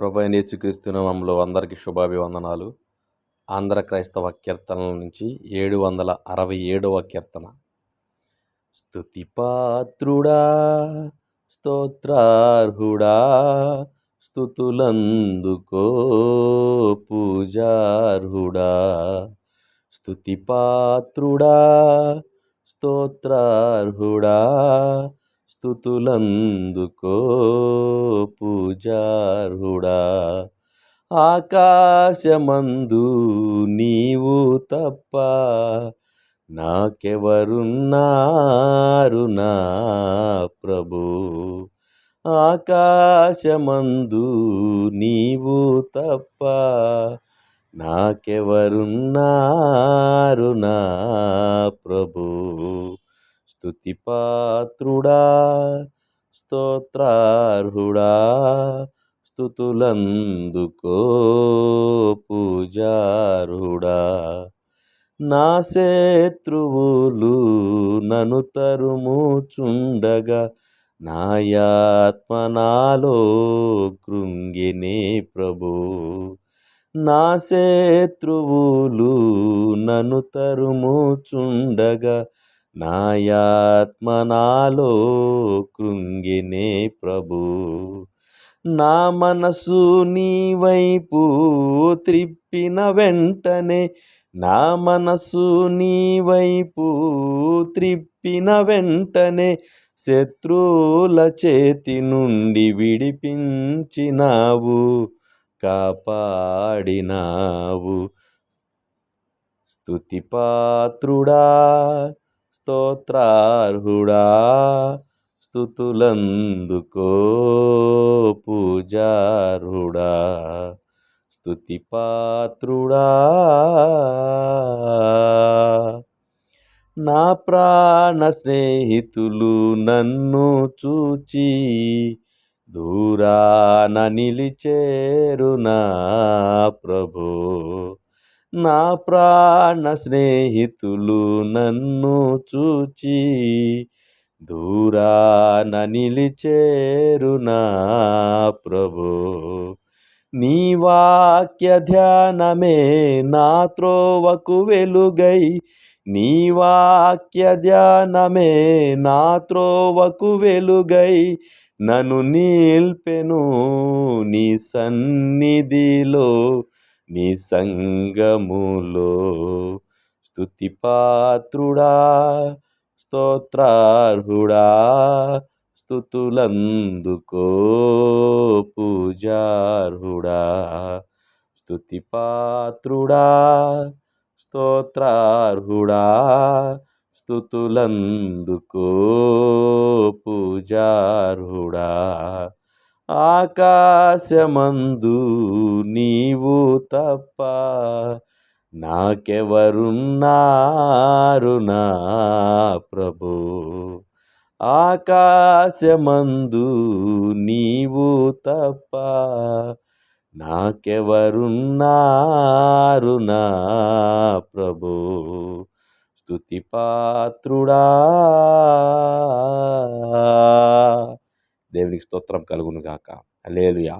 ప్రభు అయిన యేసుక్రీస్తు నామములో అందరికీ శుభాభివందనాలు. ఆంధ్ర క్రైస్తవ కీర్తనల నుంచి ఏడు వందల అరవై ఏడవ కీర్తన. స్తుతిపాత్రుడా స్తోత్రార్హుడా స్థుతులందుకో పూజార్హుడా. స్తుతిపాత్రుడా స్తోత్రార్హుడా స్థుతులందుకో పూజారుడా. ఆకాశమందు నీవు తప్ప నాకెవరున్నారు నా ప్రభు? ఆకాశమందు నీవు తప్ప నాకెవరున్నారు నా ప్రభు? స్తుతిపాత్రుడా స్తోత్రార్హుడా స్థుతులందుకో పూజార్హుడా. నా శత్రువులు నను తరుముచుండగా నాయాత్మ నాలో కృంగినే ప్రభు. నా శత్రువులు నను తరుముచుండగా నాయాత్మ నాలో కృంగినే ప్రభు. నా మనసు నీ వైపు త్రిప్పిన వెంటనే నా మనసు నీ వైపు త్రిప్పిన వెంటనే శత్రువుల చేతి నుండి విడిపించినావు కాపాడినావు. స్తుతిపాత్రుడా స్తోత్రార్హుడా స్థుతులందుకో పూజార్హుడా స్తుతిపాత్రుడా నా ప్రాణ స్నేహితులు నన్ను చూచి దూరాన నిలిచేరునా ప్రభో ప్రభు. నా ప్రాణ స్నేహితులు నన్ను చూచి దూరాన నిలిచేరు నా ప్రభు. నీ వాక్య ధ్యానమే నా త్రోవకు వెలుగై నీ వాక్య ధ్యానమే నా త్రోవకు వెలుగై నన్ను నిల్పెను నీ సన్నిధిలో. నీ సంగములో స్తుతిపాత్రుడా స్తోత్రార్హుడా స్థుతులందుకో పూజార్హుడా. స్తుతిపాత్రుడా స్తోత్రార్హుడా స్థుతులందుకో పూజార్హుడా. ఆకాశమందు నీవు తప్ప నాకెవరున్నారు నా ప్రభు? ఆకాశమందు నీవు తప్ప నాకెవరున్నారు నా ప్రభు? స్తుతిపాత్రుడా దేవునికి స్తోత్రం కలుగును గాక అలేలుయా